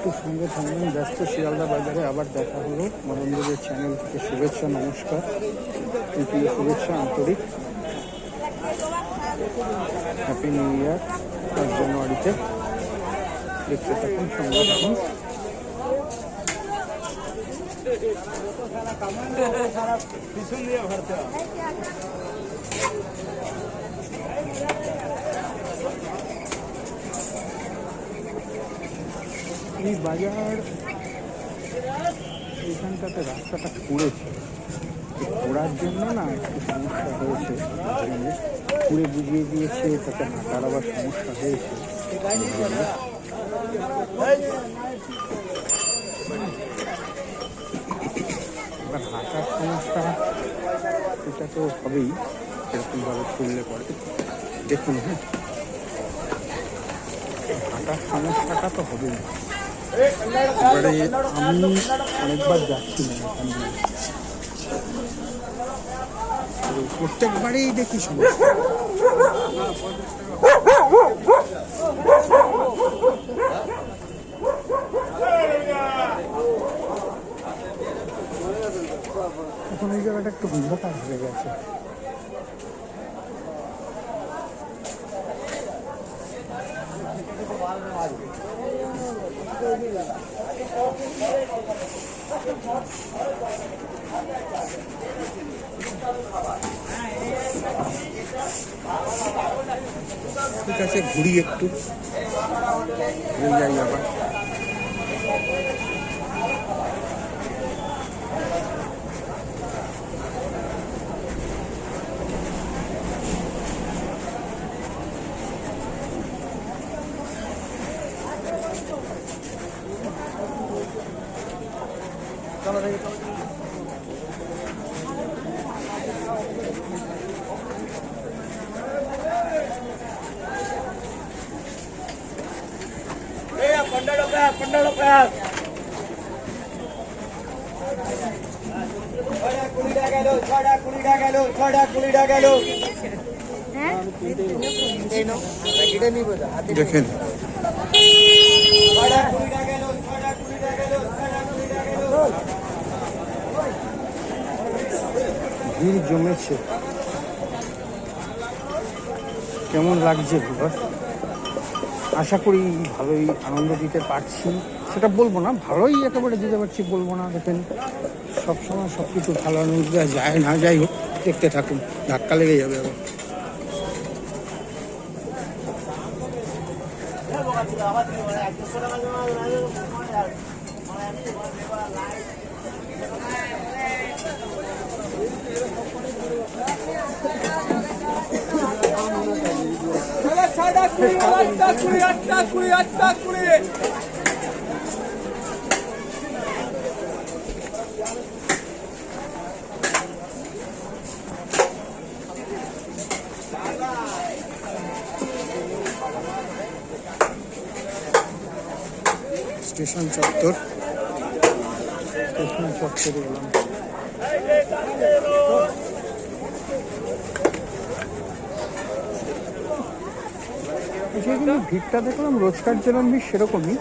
একটু সঙ্গে থাকবেন। ব্যস্ত শিয়ালদা বাজারে আবার দেখা হলো। নরেন্দ্রদের চ্যানেল থেকে শুভেচ্ছা, নমস্কার। তৃতীয় শুভেচ্ছা আন্তরিক। হ্যাপি নিউ ইয়ার ফার্স্ট জানুয়ারিতে। দেখতে থাকুন, সঙ্গে থাকুন। এই বাজার এখানটাতে রাস্তাটা এই খোঁড়ার জন্য না একটু সমস্যা হয়েছে। খুঁড়ে বুঝিয়ে দিয়েছে, তাতে হাঁটার আবার সমস্যা হয়েছে। এবার হাঁটার সমস্যা, এটা তো হবেই। এরকমভাবে খুললে পরে। দেখুন হ্যাঁ। হাঁটার সমস্যাটা তো হবেই। এবারে আমি অনেকবার যাচ্ছি প্রত্যেকবারেই দেখি সমস্যা। এখন এই জায়গাটা একটু অন্ধকার হয়ে গেছে। ঠিক আছে ঘুরি একটু। যাই আবার। પંદર રૂપિયા પંદર રૂપિયા ছটা কুড়িটা গেল ছটা কুড়িটা গেল ছটা কুড়িটা গেল দেখেন। ছটা কুড়িটা গেল ছটা কুড়িটা গেল ছটা কুড়িটা গেল ভিড় জমেছে। কেমন লাগছে বিভাস আশা করি ভালোই আনন্দ দিতে পারছি। সেটা বলব না, ভালোই একেবারে দিতে পারছি বলব না। দেখেন, সবসময় সব কিছু ভালো আনন্দ দেওয়া যায় না, যাই হোক, দেখতে থাকুন, ধাক্কা লেগে যাবে আবার। ছড়া কুড়ি আটটা কুড়ি আটটা কুড়ি। স্টেশন চত্বর। স্টেশন চত্বরে যেগুলো ভিড়টা দেখলাম, রোজকার যেরকম ভিড়, সেরকমই।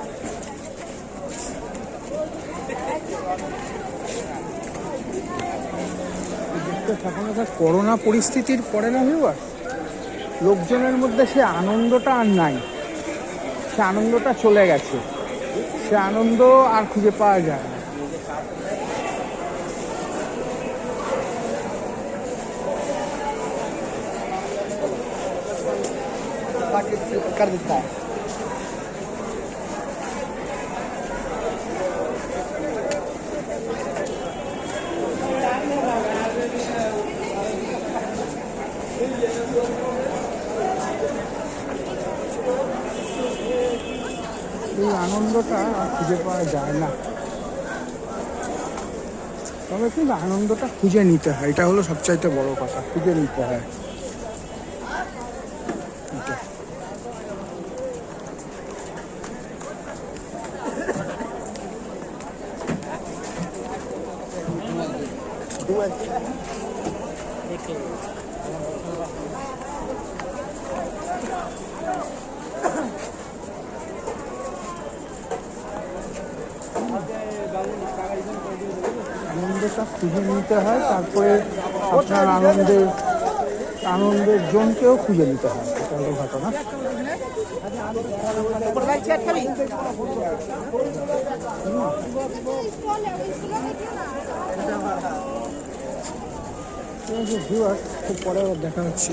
করোনা পরিস্থিতির পরে না ভিউয়ার লোকজনের মধ্যে সে আনন্দটা আর নাই। সে আনন্দটা চলে গেছে। সে আনন্দ আর খুঁজে পাওয়া যায় না। कर देता है এই আনন্দটা আর খুঁজে পাওয়া যায় না তবে কিন্তু আনন্দটা খুঁজে নিতে হয় এটা হলো সবচাইতে বড় কথা খুঁজে নিতে হয় আনন্দটা খুঁজে নিতে হয়, তারপরে আপনার আনন্দের আনন্দের জনকেও খুঁজে নিতে হয়, এটা হলো ঘটনা। ভিউয়ার খুব পরে দেখা হচ্ছে।